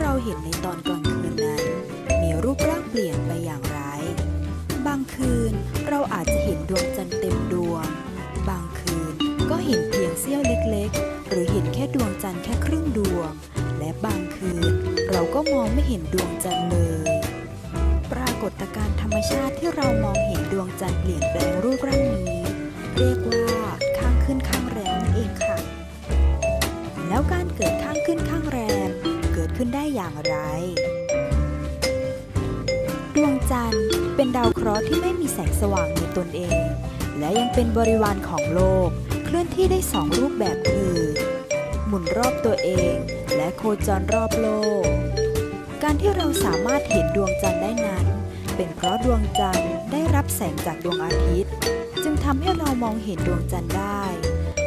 เราเห็นในตอนกลางคืนนั้น มีรูปร่างเปลี่ยนไปอย่างไรบางคืนเราอาจจะเห็นดวงจันทร์เต็มดวง บางคืนก็เห็นเพียงเสี้ยวเล็กๆ หรือเห็นแค่ดวงจันทร์แค่ครึ่งดวง และบางคืนเราก็มองไม่เห็นดวงจันทร์เลย ปรากฏการณ์ธรรมชาติที่เรามองเห็นดวงจันทร์เปลี่ยนแปลงรูปร่างนี้ เรียกว่า เป็นดาวเคราะห์ที่ไม่มีแสงสว่างในตนเอง และยังเป็นบริวารของโลก เคลื่อนที่ได้สองรูปแบบคือ หมุนรอบตัวเอง และโคจรรอบโลก การที่เราสามารถเห็นดวงจันทร์ได้นั้น เป็นเพราะดวงจันทร์ได้รับแสงจากดวงอาทิตย์ จึงทำให้เรามองเห็นดวงจันทร์ได้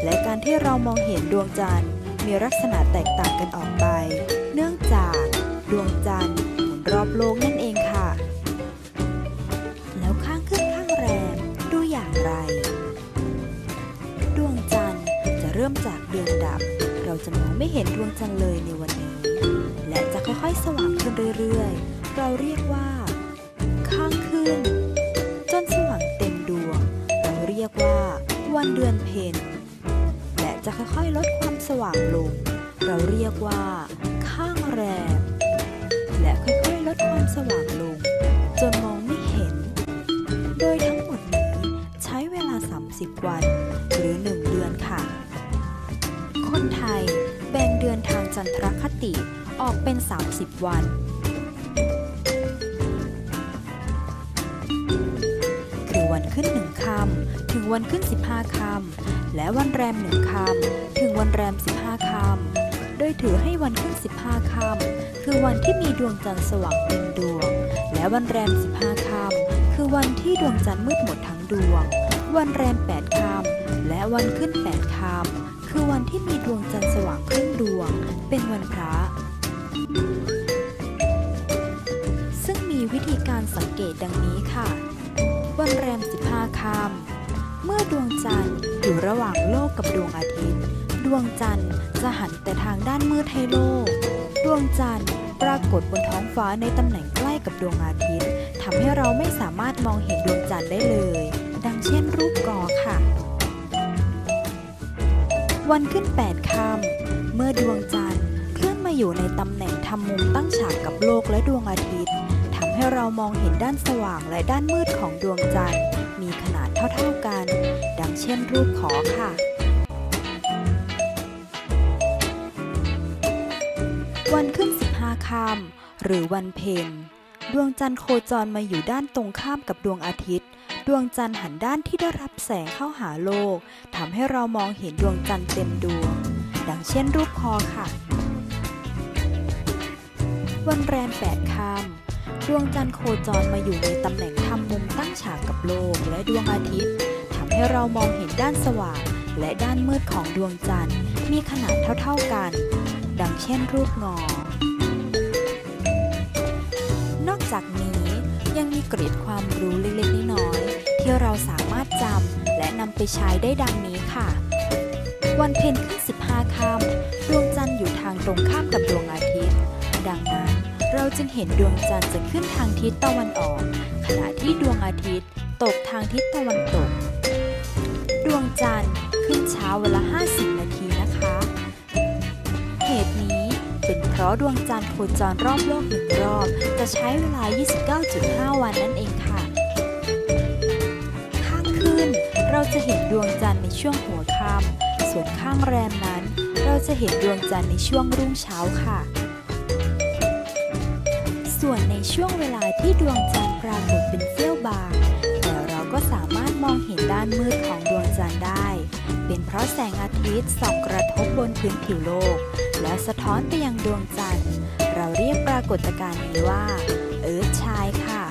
และการที่เรามองเห็นดวงจันทร์มีลักษณะแตกต่างกันออกไป เนื่องจากดวงจันทร์ ริ่มจากเดือนดับ เราจะมองไม่เห็นดวงจันทร์เลยในวันนี้ และจะค่อยๆ สว่างขึ้นเรื่อยๆ เราเรียกว่า ข้างขึ้น จนสว่างเต็มดวง เราเรียกว่า วันเดือนเพ็ญและจะค่อยๆ ลดความสว่างลง เราเรียกว่า ข้างแรม และค่อยๆ ลดความสว่างลง จนมองไม่เห็น โดยทั้งหมดนี้ใช้เวลา 30 วัน หรือ1เดือนค่ จันทรคติออกเป็น 30 วัน คือวันขึ้นหนึ่งค่ำถึงวันขึ้น 15ค่ำและวันแรมหนึ่งค่ำถึงวันแรม 15ค่ำโดยถือให้วันขึ้น 15ค่ำคือวันที่มีดวงจันทร์สว่างเต็มดวง และวันแรม 15ค่ำคือวันที่ดวงจันทร์มืดหมดทั้งดวง วันแรม 8ค่ำและวันขึ้น 8ค่ำ คือวันที่มีดวงจันทร์สว่างครึ่งดวง เป็นวันพระ ซึ่งมีวิธีการสังเกตดังนี้ค่ะ วันแรม 15ค่ำเมื่อดวงจันทร์อยู่ระหว่างโลกกับดวงอาทิตย์ ดวงจันทร์จะหันแต่ทางด้านมืดให้โลก ดวงจันทร์ปรากฏบนท้องฟ้าในตำแหน่งใกล้กับดวงอาทิตย์ทำให้เราไม่สามารถ วันขึ้น 8ค่ำเมื่อดวงจันทร์เคลื่อนมาอยู่ในตำแหน่งทำมุมตั้งฉากกับโลกและดวงอาทิตย์ทำให้เรามองเห็นด้านสว่างและด้านมืดของดวงจันทร์ มีขนาดเท่าๆกัน ดังเช่นรูปขอค่ะวันขึ้น 15ค่ำหรือวันเพ็ญดวงจันทร์โคจรมาอยู่ด้านตรงข้ามกับดวงอาทิตย์ ดวงจันทร์หันด้านที่ได้รับแสงเข้าหาโลกทำให้เรามองเห็นดวงจันทร์เต็มดวง ดังเช่นรูปคอค่ะ วันแรม8ค่ำดวงจันทร์โคจรมาอยู่ในตำแหน่งทำมุมตั้งฉากกับโลกและดวงอาทิตย์ทำให้เรามองเห็นด้านสว่างและด้านมืดของดวงจันทร์มีขนาดเท่าๆกัน ดังเช่นรูปงอ นอกจากนี้ยังมีเกร็ดความรู้เล็กๆน้อย ที่เราสามารถจำและนำไปใช้ได้ดังนี้ค่ะ วันเพ็ญขึ้น 15ค่ำดวงจันทร์อยู่ทางตรงข้ามกับดวงอาทิตย์ ดังนั้นเราจึงเห็นดวงจันทร์จะขึ้นทางทิศตะวันออก ขณะที่ดวงอาทิตย์ตกทางทิศตะวันตก ดวงจันทร์ขึ้นเช้าเวลา 50 นาทีนะคะ เหตุนี้เป็นเพราะดวงจันทร์โคจรรอบโลกหนึ่งรอบ จะใช้เวลา 29.5 วันนั่นเองค่ะ เราจะเห็นดวงจันทร์ในช่วงหัวค่ำส่วนข้างแรมนั้น เราจะเห็นดวงจันทร์ในช่วงรุ่งเช้าค่ะ ส่วนในช่วงเวลาที่ดวงจันทร์ปรากฏเป็นเสี้ยวบางแต่เราก็สามารถมองเห็นด้านมืดของดวงจันทร์ได้ เป็นเพราะแสงอาทิตย์ส่องกระทบบนพื้นผิวโลก แล้วสะท้อนไปยังดวงจันทร์ เราเรียกปรากฏการณ์นี้ว่า เอิร์ธชายค่ะ